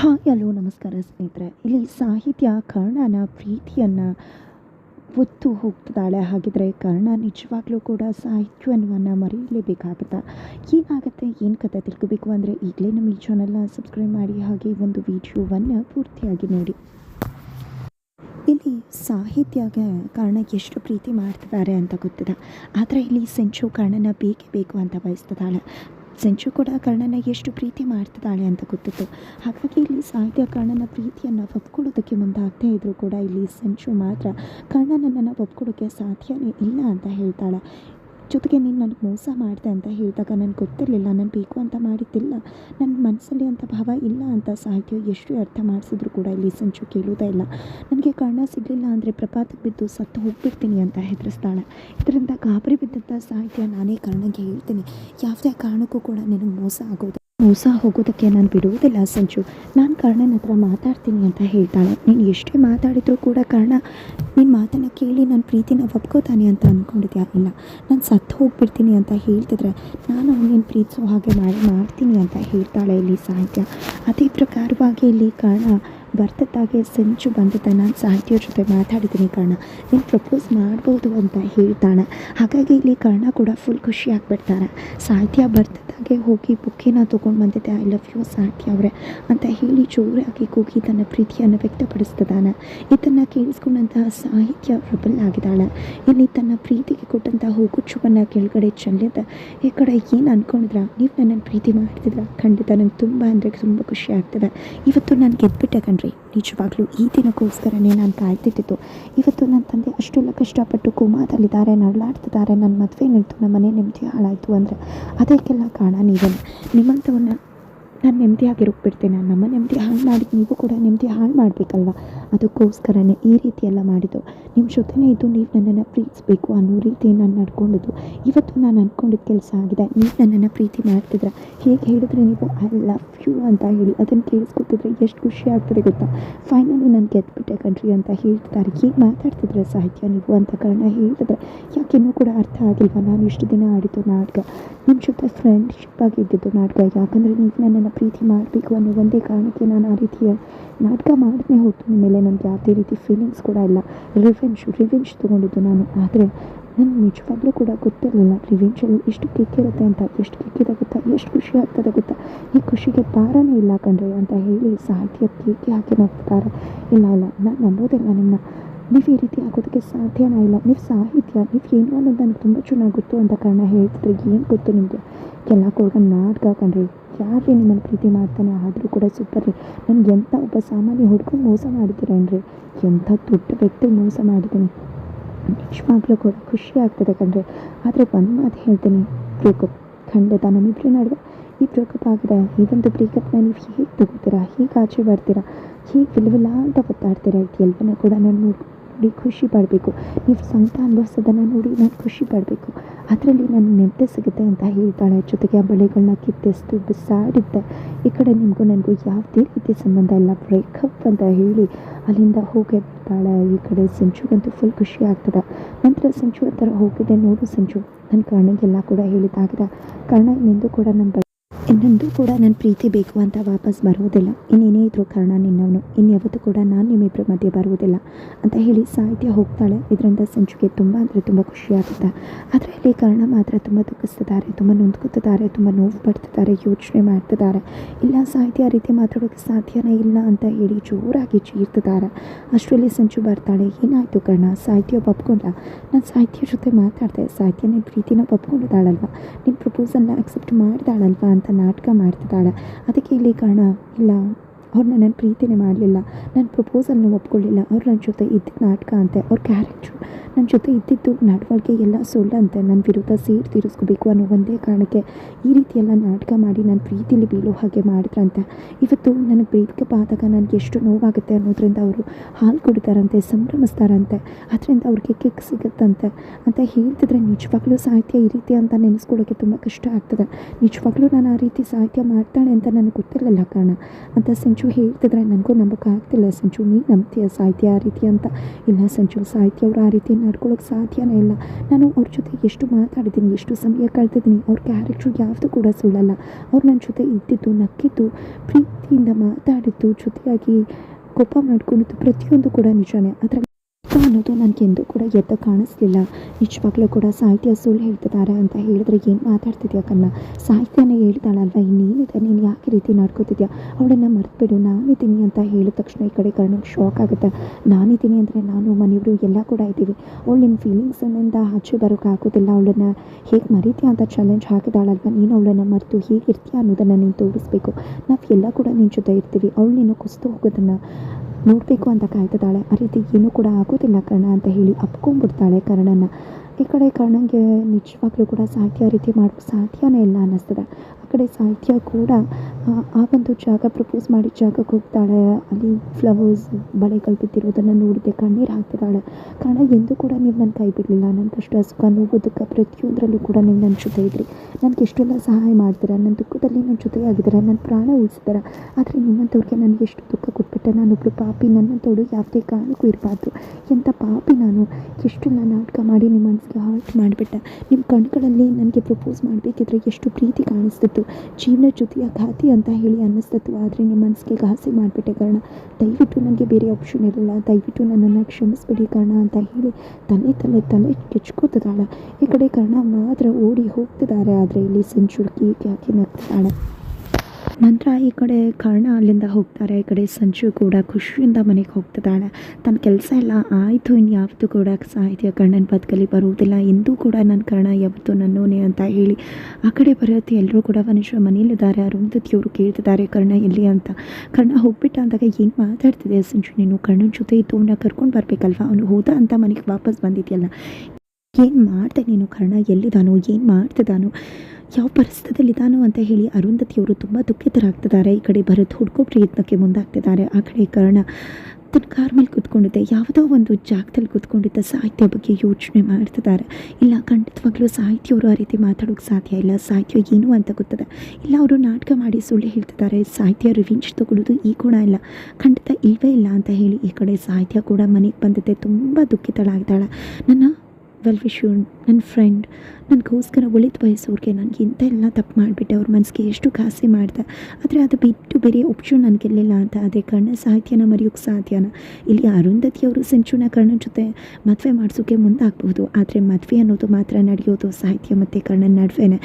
Hi hello ನಮಸ್ಕಾರ ಸ್ನೇಹಿತರೆ. ಇಲ್ಲಿ ಸಾಹಿತ್ಯ ಕರ್ಣನ ಪ್ರೀತಿಯನ್ನು ಒತ್ತು ಹೋಗ್ತಿದ್ದಾಳೆ. ಹಾಗಿದ್ರೆ ಕರ್ಣ ನಿಜವಾಗ್ಲೂ ಕೂಡ ಸಾಹಿತ್ಯವನ್ನು ಮರೆಯಲೇಬೇಕಾಗುತ್ತೆ? ಏನಾಗುತ್ತೆ? ಏನು ಕತೆ ತಿಳ್ಕೋಬೇಕು ಅಂದರೆ ಈಗಲೇ ನಮ್ಮ ಈ ಚಾನಲ್ನ ಸಬ್ಸ್ಕ್ರೈಬ್ ಮಾಡಿ, ಹಾಗೆ ಒಂದು ವಿಡಿಯೋವನ್ನು ಪೂರ್ತಿಯಾಗಿ ನೋಡಿ. ಇಲ್ಲಿ ಸಾಹಿತ್ಯಗೆ ಕರ್ಣ ಎಷ್ಟು ಪ್ರೀತಿ ಮಾಡ್ತಿದ್ದಾರೆ ಅಂತ ಗೊತ್ತಿದೆ ಆದರೆ ಇಲ್ಲಿ ಸಂಚು ಕರ್ಣನ ಬೇಕೇ ಬೇಕು ಅಂತ ಬಯಸ್ತಿದ್ದಾಳೆ. ಸಂಚು ಕೂಡ ಕರ್ಣನ ಎಷ್ಟು ಪ್ರೀತಿ ಮಾಡ್ತಿದ್ದಾಳೆ ಅಂತ ಗೊತ್ತಿತ್ತು. ಹಾಗಾಗಿ ಇಲ್ಲಿ ಸಾಹಿತ್ಯ ಕರ್ಣನ ಪ್ರೀತಿಯನ್ನು ಒಪ್ಕೊಳ್ಳೋದಕ್ಕೆ ಮುಂದಾಗದೇ ಇದ್ದರೂ ಕೂಡ ಇಲ್ಲಿ ಸಂಚು ಮಾತ್ರ ಕರ್ಣನನ್ನು ಒಪ್ಕೊಳ್ಳೋಕ್ಕೆ ಸಾಧ್ಯವೇ ಇಲ್ಲ ಅಂತ ಹೇಳ್ತಾಳೆ. ಜೊತೆಗೆ ನೀನು ನನಗೆ ಮೋಸ ಮಾಡಿದೆ ಅಂತ ಹೇಳಿದಾಗ ನನಗೆ ಗೊತ್ತಿರಲಿಲ್ಲ, ನಾನು ಬೇಕು ಅಂತ ಮಾಡಿದ್ದಿಲ್ಲ. ನನ್ನ ಮನಸ್ಸಲ್ಲಿ ಅಂತ ಭಾವ ಇಲ್ಲ ಅಂತ ಸಾಹಿತ್ಯ ಎಷ್ಟು ಅರ್ಥ ಮಾಡಿಸಿದ್ರು ಕೂಡ ಇಲ್ಲಿ ಸಂಚು ಕೇಳೋದೇ ಇಲ್ಲ. ನನಗೆ ಕಾರಣ ಸಿಗಲಿಲ್ಲ ಅಂದರೆ ಪ್ರಪಾತಕ್ಕೆ ಬಿದ್ದು ಸತ್ತು ಹೋಗ್ಬಿಡ್ತೀನಿ ಅಂತ ಹೆದರಿಸ್ತಾಳೆ. ಇದರಿಂದ ಗಾಬರಿ ಬಿದ್ದಂಥ ಸಾಹಿತ್ಯ ನಾನೇ ಕಾರಣಕ್ಕೆ ಹೇಳ್ತೀನಿ. ಯಾವುದೇ ಕಾರಣಕ್ಕೂ ಕೂಡ ನಿನಗೆ ಮೋಸ ಆಗೋದು ಮೋಸ ಹೋಗೋದಕ್ಕೆ ನಾನು ಬಿಡುವುದಿಲ್ಲ ಸಂಜು. ನಾನು ಕರ್ಣನ ಹತ್ರ ಮಾತಾಡ್ತೀನಿ ಅಂತ ಹೇಳ್ತಾಳೆ. ನೀನು ಎಷ್ಟೇ ಮಾತಾಡಿದರೂ ಕೂಡ ಕರ್ಣ ನಿನ್ನ ಮಾತನ್ನು ಕೇಳಿ ನನ್ನ ಪ್ರೀತಿನ ಒಪ್ಕೋತಾನೆ ಅಂತ ಅಂದ್ಕೊಂಡಿದ್ಯಾ ಇಲ್ಲ. ನಾನು ಸತ್ತು ಹೋಗ್ಬಿಡ್ತೀನಿ ಅಂತ ಹೇಳ್ತಿದ್ರೆ ನಾನು ಅವನೇನು ಪ್ರೀತಿಸೋ ಹಾಗೆ ಮಾಡಿ ಮಾಡ್ತೀನಿ ಅಂತ ಹೇಳ್ತಾಳೆ ಇಲ್ಲಿ ಸಾಹಿತ್ಯ ಅದೇ ಪ್ರಕಾರವಾಗಿ ಇಲ್ಲಿ ಕರ್ಣ ಬರ್ತಿದ್ದಾಗೆ ಸಂಚು ಬಂದಿದ್ದ ನಾನು ಸಾಹಿತ್ಯ ಜೊತೆ ಮಾತಾಡಿದ್ದೀನಿ ಕರ್ಣ. ನೀನು ಪ್ರಪೋಸ್ ಮಾಡ್ಬೋದು ಅಂತ ಹೇಳ್ತಾಳೆ. ಹಾಗಾಗಿ ಇಲ್ಲಿ ಕರ್ಣ ಕೂಡ ಫುಲ್ ಖುಷಿ ಆಗಿಬಿಡ್ತಾರೆ ಸಾಹಿತ್ಯ ಬರ್ತಿದ್ದಾಗೆ ಹೋಗಿ ಬುಕ್ಕಿನ ತೊಗೊಂಡು ಬಂದಿದ್ದೆ ಐ ಲವ್ ಯು ಸಾಹಿತ್ಯ ಅವರೇ ಅಂತ ಹೇಳಿ ಜೋರಾಗಿ ಕೂಗಿ ತನ್ನ ಪ್ರೀತಿಯನ್ನು ವ್ಯಕ್ತಪಡಿಸ್ತಿದ್ದಾನೆ. ಇದನ್ನು ಕೇಳಿಸ್ಕೊಂಡಂತಹ ಸಾಹಿತ್ಯ ಪ್ರಬಲ್ ಆಗಿದ್ದಾಳೆ. ಇಲ್ಲಿ ತನ್ನ ಪ್ರೀತಿಗೆ ಕೊಟ್ಟಂತಹ ಹೂಗುಚ್ಚವನ್ನು ಕೆಳಗಡೆ ಚೆಲ್ಲಿದ್ದ ಈ ಕಡೆ ಏನು ಅಂದ್ಕೊಂಡಿದ್ರ ನೀವು ನನ್ನನ್ನು ಪ್ರೀತಿ ಮಾಡ್ತಿದ್ರ? ಖಂಡಿತ ನಂಗೆ ತುಂಬ ಅಂದರೆ ತುಂಬ ಖುಷಿ ಆಗ್ತದೆ. ಇವತ್ತು ನಾನು ಗೆದ್ಬಿಟ್ಟೆ ಕಣ್ರಿ ನಿಜವಾಗ್ಲೂ ಈ ದಿನಕ್ಕೋಸ್ಕರನೇ ನಾನು ಕಾಯ್ತಿದ್ದಿತ್ತು ಇವತ್ತು ನನ್ನ ತಂದೆ ಅಷ್ಟೆಲ್ಲ ಕಷ್ಟಪಟ್ಟು ಕುಮಾದಲ್ಲಿದ್ದಾರೆ ನರಳಾಡ್ತಿದ್ದಾರೆ. ನನ್ನ ಮದುವೆ ನಿಂತು ನಮ್ಮ ಮನೆ ನೆಮ್ಮದಿ ಹಾಳಾಯಿತು ಅಂದರೆ, ಅದಕ್ಕೆಲ್ಲ ಕಾರಣ ನೀವೇ. ನಿಮ್ಮಂಥವನ್ನ ನಾನು ನೆಮ್ಮದಿಯಾಗಿರೋಗ್ಬಿಡ್ತೇನೆ ನಮ್ಮ ನೆಮ್ಮದಿ ಹಾಳು ಮಾಡಿ, ನೀವು ಕೂಡ ನೆಮ್ಮದಿ ಹಾಳು ಮಾಡಬೇಕಲ್ವ? ಅದಕ್ಕೋಸ್ಕರನೇ ಈ ರೀತಿ ಎಲ್ಲ ಮಾಡಿದ್ದು. ನಿಮ್ಮ ಜೊತೆನೇ ಇದ್ದು ನೀವು ನನ್ನನ್ನು ಪ್ರೀತಿಸಬೇಕು ಅನ್ನೋ ರೀತಿ ನಾನು ನಡ್ಕೊಂಡಿದ್ದು. ಇವತ್ತು ನಾನು ಅಂದ್ಕೊಂಡಿದ್ದ ಕೆಲಸ ಆಗಿದೆ. ನೀವು ನನ್ನನ್ನು ಪ್ರೀತಿ ಮಾಡ್ತಿದ್ರೆ. ಹೇಗೆ ಹೇಳಿದ್ರೆ ನೀವು, ಐ ಲವ್ ಯು ಅಂತ ಹೇಳಿ ಅದನ್ನು ಕೇಳಿಸ್ಕೊತಿದ್ರೆ ಎಷ್ಟು ಖುಷಿ ಆಗ್ತದೆ ಗೊತ್ತಾ? ಫೈನಲಿ ನಾನು ಗೆದ್ದುಬಿಟ್ಟೆ ಕಣ್ರಿ ಅಂತ ಹೇಳ್ತಾರೆ. ಹೇಗೆ ಮಾತಾಡ್ತಿದ್ರೆ ಸಾಹಿತ್ಯ ನೀವು ಅಂತ ಕಾರಣ ಹೇಳಿದ್ರೆ ಯಾಕೆ ಇನ್ನೂ ಕೂಡ ಅರ್ಥ ಆಗಿಲ್ವ? ನಾನು ಇಷ್ಟು ದಿನ ಆಡಿದ್ದು ನಾಟಕ. ನಿಮ್ಮ ಜೊತೆ ಫ್ರೆಂಡ್ಶಿಪ್ ಆಗಿದ್ದಿದ್ದು ನಾಟಕ. ಯಾಕಂದರೆ ನೀವು ನನ್ನನ್ನು ಪ್ರೀತಿ ಮಾಡಬೇಕು ಅನ್ನೋ ಒಂದೇ ಕಾರಣಕ್ಕೆ ನಾನು ಆ ರೀತಿಯ ನಾಟಕ ಮಾಡಿದ್ನೇ ಹೊರತು ಮೇಲೆ ನನಗೆ ಯಾವುದೇ ರೀತಿ ಫೀಲಿಂಗ್ಸ್ ಕೂಡ ಇಲ್ಲ. ರಿವೆಂಜ್ ರಿವೆಂಜ್ ತೊಗೊಂಡಿದ್ದು ನಾನು. ಆದರೆ ನನಗೆ ನಿಜವಾಗ್ಲೂ ಕೂಡ ಗೊತ್ತಿರಲಿಲ್ಲ ರಿವೆಂಜಲ್ಲಿ ಎಷ್ಟು ಕಿಕ್ಕಿರುತ್ತೆ ಅಂತ. ಎಷ್ಟು ಕಿಕ್ಕಿದೆ ಗೊತ್ತಾ ಎಷ್ಟು ಖುಷಿ ಆಗ್ತದೆ ಗೊತ್ತಾ? ಈ ಖುಷಿಗೆ ಪಾರನೇ ಇಲ್ಲ ಕಣ್ರಿ ಅಂತ ಹೇಳಿ ಸಾಹಿತ್ಯ ಕೇಕೆ ಹಾಕಿ ನೋಡ್ತಾರೆ ಇಲ್ಲ ಇಲ್ಲ. ನಾನು ನಂಬೋದಿಲ್ಲ ನಿಮ್ಮನ್ನ. ನೀವು ಈ ರೀತಿ ಆಗೋದಕ್ಕೆ ಸಾಧ್ಯನೇ ಇಲ್ಲ. ನೀವು ಸಾಹಿತ್ಯ, ನೀವು ಏನು ಅನ್ನೋದು ನನಗೆ ತುಂಬ ಚೆನ್ನಾಗಿ ಗೊತ್ತು ಅಂತ ಕಾರಣ ಹೇಳ್ತಿದ್ರೆ ಏನು ಗೊತ್ತು ನಿಮಗೆ? ಎಲ್ಲ ಕೊಡ್ಗ ನಾಟಕ ಕಣ್ರಿ. ಯಾರೇ ನಿಮ್ಮನ್ನು ಪ್ರೀತಿ ಮಾಡ್ತಾನೆ, ಆದರೂ ಕೂಡ ಸೂಪರ್ ರೀ. ನನಗೆ ಎಂಥ ಒಬ್ಬ ಸಾಮಾನ್ಯ ಹುಡ್ಕೊಂಡು ಮೋಸ ಮಾಡಿದ್ದೀರೇನ್ರಿ ಎಂಥ ದೊಡ್ಡ ವ್ಯಕ್ತಿ ಮೋಸ ಮಾಡಿದ್ದೀನಿ ನಿಜವಾಗ್ಲೂ ಕೂಡ ಖುಷಿ ಆಗ್ತದೆ ಕಣ್ರಿ. ಆದರೆ ಒಂದು ಮಾತು ಹೇಳ್ತೀನಿ. ಬ್ರೇಕಪ್ ಖಂಡಿತ ನಮ್ಮಿಬ್ಬರ ನಡುವೆ ಈ ಬ್ರೇಕಪ್ ಆಗಿದೆ. ಈ ಒಂದು ಬ್ರೇಕಪ್ನ ನೀವು ಹೇಗೆ ತಗೋತೀರಾ? ಹೀಗೆ ಆಚೆ ಬರ್ತೀರಾ? ಹೀಗೆ ಇಲ್ವಿಲ್ಲ ಅಂತ ಗೊತ್ತಾಡ್ತೀರಾ ಇದು ಎಲ್ಲವನ್ನೂ ಕೂಡ ನಾನು ನೋಡಿ ನೋಡಿ ಖುಷಿ ಪಡಬೇಕು. ನೀವು ಸಂಕಟ ಅನುಭವಿಸೋದನ್ನು ನೋಡಿ ನಾನು ಖುಷಿ ಪಡಬೇಕು. ಅದರಲ್ಲಿ ನನಗೆ ನೆಮ್ಮದಿ ಸಿಗುತ್ತೆ ಅಂತ ಹೇಳ್ತಾಳೆ. ಜೊತೆಗೆ ಆ ಬಳೆಗಳನ್ನ ಕಿತ್ತೆಸ್ತು ಬಿಸಾಡಿದ್ದೆ. ಈ ಕಡೆ ನಿಮಗೂ ನನಗೂ ಯಾವುದೇ ರೀತಿ ಸಂಬಂಧ ಇಲ್ಲ. ಬ್ರೇಕಪ್ ಅಂತ ಹೇಳಿ ಅಲ್ಲಿಂದ ಹೋಗಿ ಬರ್ತಾಳೆ. ಈ ಕಡೆ ಸಂಚುಗಂತೂ ಫುಲ್ ಖುಷಿ ಆಗ್ತದೆ. ನಂತರ ಸಂಚು ಹತ್ರ ಹೋಗಿದೆ. ನೋಡು ಸಂಚು ನನ್ನ ಕಣ್ಣಿಗೆಲ್ಲ ಕೂಡ ಹೇಳಿದ್ದಾಗಿದೆ. ಕರ್ಣ ಇನ್ನೆಂದು ಕೂಡ ನನ್ನ ಇನ್ನೊಂದು ಕೂಡ ನನ್ನ ಪ್ರೀತಿ ಬೇಕು ಅಂತ ವಾಪಸ್ ಬರುವುದಿಲ್ಲ ಇನ್ನೇನೇ ಇದ್ರೂ ಕಾರಣ ನಿನ್ನವನು. ಇನ್ಯಾವತ್ತೂ ಕೂಡ ನಾನು ನಿಮ್ಮಿಬ್ಬರ ಮಧ್ಯೆ ಬರುವುದಿಲ್ಲ ಅಂತ ಹೇಳಿ ಸಾಹಿತ್ಯ ಹೋಗ್ತಾಳೆ. ಇದರಿಂದ ಸಂಚುಗೆ ತುಂಬ ಅಂದರೆ ತುಂಬ ಖುಷಿಯಾಗುತ್ತೆ. ಆದರೆ ಇಲ್ಲಿ ಕಾರಣ ಮಾತ್ರ ತುಂಬ ದುಃಖಿಸ್ತಿದ್ದಾರೆ, ತುಂಬ ನೊಂದ್ಕೊತಿದ್ದಾರೆ, ತುಂಬ ನೋವು ಪಡ್ತಿದ್ದಾರೆ ಯೋಚನೆ ಮಾಡ್ತಿದ್ದಾರೆ. ಇಲ್ಲ, ಸಾಹಿತ್ಯ ಆ ರೀತಿ ಮಾತಾಡೋಕ್ಕೆ ಸಾಧ್ಯನೇ ಇಲ್ಲ ಅಂತ ಹೇಳಿ ಜೋರಾಗಿ ಚೀರ್ತಿದ್ದಾರೆ. ಅಷ್ಟರಲ್ಲಿ ಸಂಚು ಬರ್ತಾಳೆ. ಏನಾಯಿತು ಕಾರಣ? ಸಾಹಿತ್ಯ ಒಪ್ಕೊಂಡ ನಾನು ಸಾಹಿತ್ಯ ಜೊತೆ ಮಾತಾಡಿದೆ. ಸಾಹಿತ್ಯ ನಿನ್ನ ಪ್ರೀತಿನ ಒಪ್ಕೊಂಡಿದ್ದಾಳಲ್ವ? ನಿನ್ನ ಪ್ರಪೋಸಲ್ನ ಅಕ್ಸೆಪ್ಟ್ ಮಾಡಿದಾಳಲ್ವ ಅಂತ ನಾಟಕ ಮಾಡ್ತಿದ್ದಾಳೆ. ಅದಕ್ಕೆ ಇಲ್ಲಿ ಕಾರಣ, ಇಲ್ಲ, ಅವ್ರು ನನ್ನ ಪ್ರೀತಿನೇ ಮಾಡಲಿಲ್ಲ. ನನ್ನ ಪ್ರಪೋಸಲ್ನ ಒಪ್ಕೊಳ್ಳಿಲ್ಲ. ಅವ್ರು ನನ್ನ ಜೊತೆ ಇದ್ದಿದ್ದು ನಾಟಕ ಅಂತೆ. ಅವ್ರ ಕ್ಯಾರೆಕ್ಟ್ರು ನನ್ನ ಜೊತೆ ಇದ್ದಿದ್ದು ನಡವಳಿಕೆ ಎಲ್ಲ ಸುಳ್ಳಂತೆ ನನ್ನ ವಿರುದ್ಧ ಸೇರಿ ತೀರಿಸ್ಕೋಬೇಕು ಅನ್ನೋ ಒಂದೇ ಕಾರಣಕ್ಕೆ ಈ ರೀತಿಯೆಲ್ಲ ನಾಟಕ ಮಾಡಿ ನನ್ನ ಪ್ರೀತಿಲಿ ಬೀಳೋ ಹಾಗೆ ಮಾಡಿದ್ರಂತೆ. ಇವತ್ತು ನನಗೆ ಪ್ರೀತಿಗೆ ಬಾದಾಗ ನನಗೆ ಎಷ್ಟು ನೋವಾಗುತ್ತೆ ಅನ್ನೋದ್ರಿಂದ ಅವರು ಹಾಲು ಕುಡಿತಾರಂತೆ, ಸಂಭ್ರಮಿಸ್ತಾರಂತೆ. ಅದರಿಂದ ಅವ್ರಿಗೆ ಕಿಕ್ ಸಿಗುತ್ತಂತೆ. ಅಂತ ಹೇಳ್ತಿದ್ರೆ ನಿಜವಾಗ್ಲೂ ಸಾಹಿತ್ಯ ಈ ರೀತಿ ಅಂತ ನೆನೆಸ್ಕೊಳ್ಳೋಕ್ಕೆ ತುಂಬ ಕಷ್ಟ ಆಗ್ತದೆ. ನಿಜವಾಗ್ಲೂ ನಾನು ಆ ರೀತಿ ಸಾಹಿತ್ಯ ಮಾಡ್ತಾಳೆ ಅಂತ ನನಗೆ ಗೊತ್ತಿರಲಿಲ್ಲ ಕಾರಣ. ಅಂತ ಸಂಚು ಹೇಳ್ತಿದ್ರೆ ನನಗೂ ನಂಬಕ್ಕೆ ಸಂಚು ನೀನು ನಂಬ್ತೀಯ ಸಾಹಿತ್ಯ ಆ ರೀತಿ ಅಂತ. ಇಲ್ಲ ಸಂಚು ಸಾಹಿತ್ಯ ಅವರು ಆ ರೀತಿ ನಡ್ಕೊಳ್ಳೋಕೆ ಸಾಧ್ಯನೇ ಇಲ್ಲ. ನಾನು ಅವ್ರ ಜೊತೆ ಎಷ್ಟು ಮಾತಾಡಿದ್ದೀನಿ ಎಷ್ಟು ಸಮಯ ಕಳೆದಿದ್ದೀನಿ ಅವ್ರ ಕ್ಯಾರೆಕ್ಟ್ರು ಯಾವುದು ಕೂಡ ಸುಳ್ಳಲ್ಲ. ಅವ್ರು ನನ್ನ ಜೊತೆ ಇದ್ದಿದ್ದು, ನಕ್ಕಿದ್ದು, ಪ್ರೀತಿಯಿಂದ ಮಾತಾಡಿದ್ದು, ಜೊತೆಯಾಗಿ ಕೋಪ ಮಾಡ್ಕೊಂಡಿದ್ದು ಪ್ರತಿಯೊಂದು ಕೂಡ ನಿಜನೇ. ಅದರಲ್ಲಿ ಅನ್ನೋದು ನನಗೆಂದೂ ಕೂಡ ಎದ್ದ ಕಾಣಿಸ್ಲಿಲ್ಲ. ನಿಜವಾಗ್ಲೂ ಕೂಡ ಸಾಹಿತ್ಯ ಸುಳ್ಳು ಹೇಳ್ತಿದ್ದಾರೆ ಅಂತ ಹೇಳಿದ್ರೆ ಏನು ಮಾತಾಡ್ತಿದ್ಯಾ ಕನ್ನ ಸಾಹಿತ್ಯನ ಹೇಳ್ತಾಳಲ್ವ, ಇನ್ನೇನಿದೆ? ನೀನು ಯಾಕೆ ರೀತಿ ನಡ್ಕೋತಿದ್ಯಾ? ಅವಳನ್ನು ಮರೆತುಬಿಡು, ನಾನಿದ್ದೀನಿ ಅಂತ ಹೇಳಿದ ತಕ್ಷಣ ಈ ಕಡೆ ಕರ್ಣಕ್ಕೆ ಶಾಕ್ ಆಗುತ್ತೆ. ನಾನಿದ್ದೀನಿ ಅಂದರೆ ನಾನು, ಮನೆಯವರು ಎಲ್ಲ ಕೂಡ ಇದ್ದೀವಿ. ಅವಳು ನಿನ್ನ ಫೀಲಿಂಗ್ಸಿನಿಂದ ಹಚ್ಚಿ ಬರೋಕ್ಕಾಗೋದಿಲ್ಲ ಅವಳನ್ನು ಹೇಗೆ ಮರೀತೀಯ ಅಂತ ಚಾಲೆಂಜ್ ಹಾಕಿದಾಳಲ್ವ? ನೀನು ಅವಳನ್ನು ಮರೆತು ಹೇಗಿರ್ತೀಯ ಅನ್ನೋದನ್ನು ನೀನು ತೋರಿಸ್ಬೇಕು. ನಾವು ಎಲ್ಲ ಕೂಡ ನಿನ್ನ ಜೊತೆ ಇರ್ತೀವಿ. ಅವಳು ನೀನು ಕುಸಿದು ಹೋಗೋದನ್ನು ನೋಡಬೇಕು ಅಂತ ಕಾಯ್ತಿದ್ದಾಳೆ. ಆ ರೀತಿ ಏನೂ ಕೂಡ ಆಗೋದಿಲ್ಲ ಕರ್ಣ ಅಂತ ಹೇಳಿ ಅಪ್ಕೊಂಡ್ಬಿಡ್ತಾಳೆ ಕರ್ಣನ. ಈ ಕಡೆ ಕರ್ಣಂಗೆ ನಿಜವಾಗ್ಲೂ ಕೂಡ ಸಾಧ್ಯ ರೀತಿ ಮಾಡೋಕ್ಕೆ ಸಾಧ್ಯನೇ ಇಲ್ಲ ಅನ್ನಿಸ್ತದೆ. ಕಡೆ ಸಾಹಿತ್ಯ ಕೂಡ ಆ, ಒಂದು ಜಾಗ ಪ್ರಪೋಸ್ ಮಾಡಿದ ಜಾಗಕ್ಕೆ ಹೋಗ್ತಾಳೆ. ಅಲ್ಲಿ ಫ್ಲವರ್ಸ್ ಬಳೆ ಬಿದ್ದಿರೋದನ್ನು ನೋಡಿದೆ ಕಣ್ಣೀರು ಹಾಕ್ತಿದ್ದಾಳೆ. ಕಾರಣ ಎಂದೂ ಕೂಡ ನೀವು ನನ್ನ ಕೈ ಬಿಡಲಿಲ್ಲ. ನನ್ನ ಕಷ್ಟ ಸುಖ ನೋವು ದುಃಖ ಪ್ರತಿಯೊಂದರಲ್ಲೂ ಕೂಡ ನೀವು ನನ್ನ ಜೊತೆ ಇದ್ರಿ. ನನಗೆ ಎಷ್ಟೆಲ್ಲ ಸಹಾಯ ಮಾಡ್ತೀರಾ? ನನ್ನ ದುಃಖದಲ್ಲಿ ನನ್ನ ಜೊತೆ ಆಗಿದ್ದೀರಾ? ನನ್ನ ಪ್ರಾಣ ಉಳಿಸಿದಾರ ಆದರೆ ನಿಮ್ಮಂಥವ್ರಿಗೆ ನನಗೆ ಎಷ್ಟು ದುಃಖ ಕೊಟ್ಬಿಟ್ಟೆ. ನಾನೊಬ್ಬರು ಪಾಪಿ. ನನ್ನಂಥವಳು ಯಾವುದೇ ಕಾರಣಕ್ಕೂ ಇರಬಾರ್ದು. ಎಂಥ ಪಾಪಿ ನಾನು? ಎಷ್ಟೆಲ್ಲ ನಾಟಕ ಮಾಡಿ ನಿಮ್ಮ ಮನಸ್ಸಿಗೆ ಹಾರ್ಟ್ ಮಾಡಿಬಿಟ್ಟೆ. ನಿಮ್ಮ ಕಣ್ಗಳಲ್ಲಿ ನನಗೆ ಪ್ರಪೋಸ್ ಮಾಡಬೇಕಿದ್ರೆ ಎಷ್ಟು ಪ್ರೀತಿ ಕಾಣಿಸ್ತಿತ್ತು. ಜೀವನ ಜೊತೆಯ ಘಾತಿ ಅಂತ ಹೇಳಿ ಅನ್ನಿಸ್ತಿತ್ತು. ಆದರೆ ನಿಮ್ಮ ಮನಸ್ಸಿಗೆ ಘಾಸಿ ಮಾಡಿಬಿಟ್ಟೆ ಕಾರಣ. ದಯವಿಟ್ಟು ನನಗೆ ಬೇರೆ ಆಪ್ಷನ್ ಇರಲ್ಲ. ದಯವಿಟ್ಟು ನನ್ನನ್ನು ಕ್ಷಮಿಸ್ಬಿಡಿ ಕಾರಣ ಅಂತ ಹೇಳಿ ತಲೆ ತಲೆ ತಲೆ ಕೆಚ್ಕೋತಿದ್ದಾಳೆ ಈ ಕಡೆ ಕಾರಣ ಮಾತ್ರ ಓಡಿ ಹೋಗ್ತಿದ್ದಾರೆ ಆದರೆ ಇಲ್ಲಿ ಸಂಚುಡುಕಿ ಯಾಕೆ ನಗ್ತಿದ್ದಾಳೆ? ನಂತರ ಈ ಕಡೆ ಕರ್ಣ ಅಲ್ಲಿಂದ ಹೋಗ್ತಾರೆ, ಈ ಕಡೆ ಸಂಜು ಕೂಡ ಖುಷಿಯಿಂದ ಮನೆಗೆ ಹೋಗ್ತಿದ್ದಾಳೆ. ತನ್ನ ಕೆಲಸ ಎಲ್ಲ ಆಯಿತು, ಇನ್ನು ಯಾವತ್ತು ಕೂಡ ಸಾಹಿತ್ಯ ಕರ್ಣನ ಬದುಕಲ್ಲಿ ಬರುವುದಿಲ್ಲ. ಎಂದೂ ಕೂಡ ನನ್ನ ಕರ್ಣ ಯಾವತ್ತು ನನ್ನೋನೆ ಅಂತ ಹೇಳಿ ಆ ಕಡೆ ಬರುತ್ತೆ. ಎಲ್ಲರೂ ಕೂಡ ಮನುಷ್ಯ ಮನೇಲಿದ್ದಾರೆ ಅರುಂಧತಿಯವರು ಕೇಳ್ತಿದ್ದಾರೆ, ಕರ್ಣ ಎಲ್ಲಿ ಅಂತ. ಕರ್ಣ ಹೋಗ್ಬಿಟ್ಟ ಅಂದಾಗ ಏನು ಮಾತಾಡ್ತಿದೆ ಸಂಜು? ನೀನು ಕರ್ಣನ ಜೊತೆ ಇದ್ದು ಅವನ್ನ ಕರ್ಕೊಂಡು ಬರಬೇಕಲ್ವ? ಅವನು ಹೋದ ಅಂತ ಮನೆಗೆ ವಾಪಸ್ ಬಂದಿದೆಯಲ್ಲ. ಏನು ಮಾಡ್ದೆ ನೀನು ಕರ್ಣ? ಎಲ್ಲಿದ್ದಾನೋ? ಏನು ಮಾಡ್ತಿದ್ದಾನೋ? ಯಾವ ಪರಿಸ್ಥಿತಿಯಲ್ಲಿದ್ದಾನೋ ಅಂತ ಹೇಳಿ ಅರುಂಧತಿಯವರು ತುಂಬ ದುಃಖಿತರಾಗ್ತಿದ್ದಾರೆ. ಈ ಕಡೆ ಭರತ್ ಹುಡುಕೋ ಪ್ರಯತ್ನಕ್ಕೆ ಮುಂದಾಗ್ತಿದ್ದಾರೆ. ಆ ಕಡೆ ಕರ್ಣ ತನ್ನ ಕಾರ್ ಮೇಲೆ ಕೂತ್ಕೊಂಡಿದ್ದೆ. ಯಾವುದೋ ಒಂದು ಜಾಗದಲ್ಲಿ ಕೂತ್ಕೊಂಡಿದ್ದ ಸಾಹಿತ್ಯ ಬಗ್ಗೆ ಯೋಚನೆ ಮಾಡ್ತಿದ್ದಾರೆ. ಇಲ್ಲ, ಖಂಡಿತವಾಗ್ಲೂ ಸಾಹಿತ್ಯವರು ಆ ರೀತಿ ಮಾತಾಡೋಕ್ಕೆ ಸಾಧ್ಯ ಇಲ್ಲ. ಸಾಹಿತ್ಯ ಏನು ಅಂತ ಗೊತ್ತದೆ. ಇಲ್ಲ, ಅವರು ನಾಟಕ ಮಾಡಿ ಸುಳ್ಳು ಹೇಳ್ತಿದ್ದಾರೆ. ಸಾಹಿತ್ಯ ರಿವೆಂಜ್ ತಗೊಳ್ಳೋದು ಈ ಗುಣ ಇಲ್ಲ. ಖಂಡಿತ ಇಲ್ಲವೇ ಇಲ್ಲ ಅಂತ ಹೇಳಿ ಈ ಕಡೆ ಸಾಹಿತ್ಯ ಕೂಡ ಮನೆಗೆ ಬಂದಿದ್ದೆ. ತುಂಬ ದುಃಖಿತಳಾಗಿದ್ದಾಳೆ ನನ್ನ ವೆಲ್ ವಿಶ್ಯೂನ್ ನನ್ನ ಫ್ರೆಂಡ್ ನನಗೋಸ್ಕರ ಒಳಿತು ಬಯಸೋರಿಗೆ ನನಗೆ ಇಂಥೆಲ್ಲ ತಪ್ಪು ಮಾಡಿಬಿಟ್ಟೆ. ಅವ್ರ ಮನಸ್ಸಿಗೆ ಎಷ್ಟು ಘಾಸಿ ಮಾಡಿದೆ. ಆದರೆ ಅದು ಬಿಟ್ಟು ಬೇರೆ ಆಪ್ಷನ್ ನನಗೆಲ್ಲಿಲ್ಲ ಅಂತ. ಅದೇ ಕರ್ಣ ಸಾಹಿತ್ಯನ ಮರೆಯೋಕ್ಕೆ ಸಾಧ್ಯನ? ಇಲ್ಲಿ ಅರುಂಧತಿಯವರು ಸಂಚುನ ಕರ್ಣ ಜೊತೆ ಮದುವೆ ಮಾಡಿಸೋಕೆ ಮುಂದಾಗಬಹುದು. ಆದರೆ ಮದುವೆ ಅನ್ನೋದು ಮಾತ್ರ ನಡೆಯೋದು ಸಾಹಿತ್ಯ ಮತ್ತು ಕರ್ಣನ ನಡುವೆನೇ.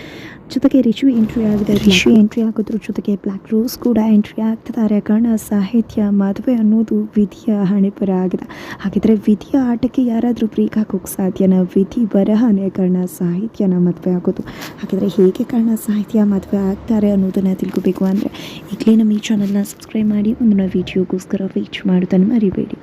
ಜೊತೆಗೆ ರಿಷು ಎಂಟ್ರಿ ಆಗಿದೆ. ರಿಷು ಎಂಟ್ರಿ ಆಗೋದ್ರ ಜೊತೆಗೆ ಬ್ಲ್ಯಾಕ್ ರೋಸ್ ಕೂಡ ಎಂಟ್ರಿ ಆಗ್ತಿದ್ದಾರೆ. ಕರ್ಣ ಸಾಹಿತ್ಯ ಮದುವೆ ಅನ್ನೋದು ವಿಧಿಯ ಹಣೆಪರ ಆಗಿದೆ. ಹಾಗಿದ್ರೆ ವಿಧಿಯ ಆಟಕ್ಕೆ ಯಾರಾದರೂ ಬ್ರೇಕ್ ಹಾಕೋಕ್ಕೆ ಸಾಧ್ಯನಾ? ವಿಧಿ ಬರಹನೇ ಕರ್ಣ ಸಾಹಿತ್ಯನ ಮದುವೆ ಆಗೋದು. ಹಾಗಾದರೆ ಹೇಗೆ ಕರ್ಣ ಸಾಹಿತ್ಯ ಮದುವೆ ಆಗ್ತಾರೆ ಅನ್ನೋದನ್ನು ತಿಳ್ಕೊಬೇಕು ಅಂದರೆ ಈಗಲೇ ನಮ್ಮ ಈ ಚಾನಲ್ನ ಸಬ್ಸ್ಕ್ರೈಬ್ ಮಾಡಿ, ಮುಂದಿನ ವೀಡಿಯೋಗೋಸ್ಕರ ವೇಟ್ ಮಾಡೋದನ್ನು ಮರಿಬೇಡಿ.